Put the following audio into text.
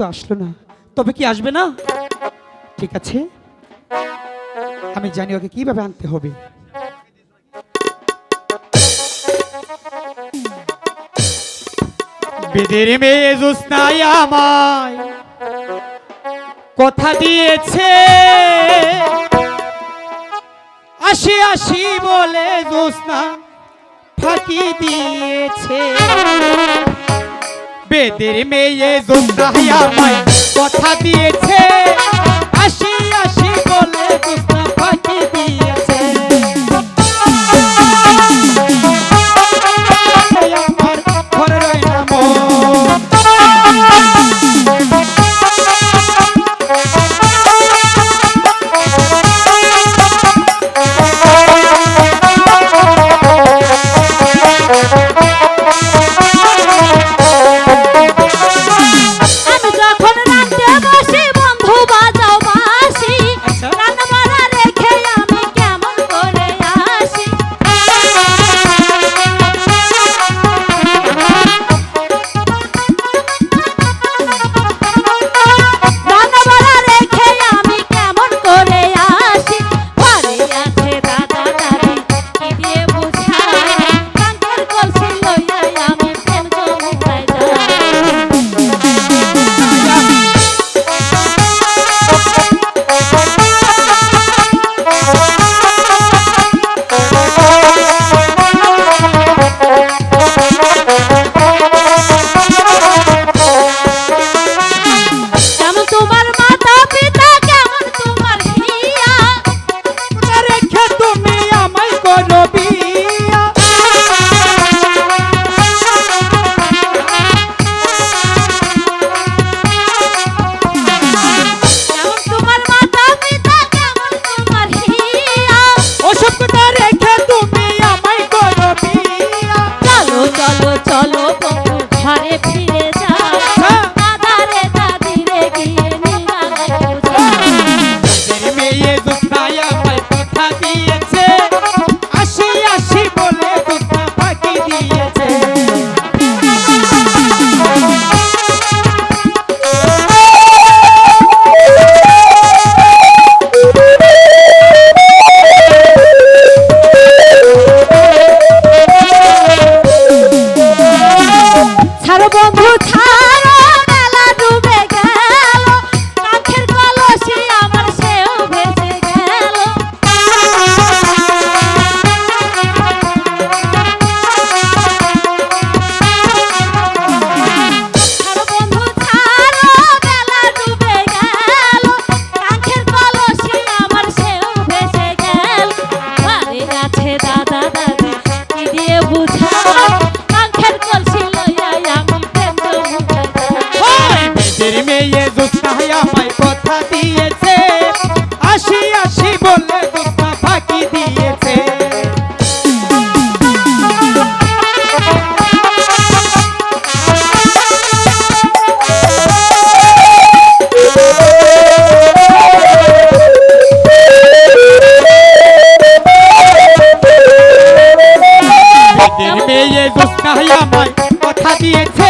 তো আসলো না। তবে কি আসবে না? ঠিক আছে। আমি জানি ওকে কীভাবে আনতে হবে। বেদের মেয়ে জোস্নাই আমায় কথা দিয়েছে। আসি আসি বলে জোস্না ফাঁকি দিয়েছে। বেদের মেয়ে জুমরাই মাই কথা দিয়েছে। আমায় কথা দিয়েছে।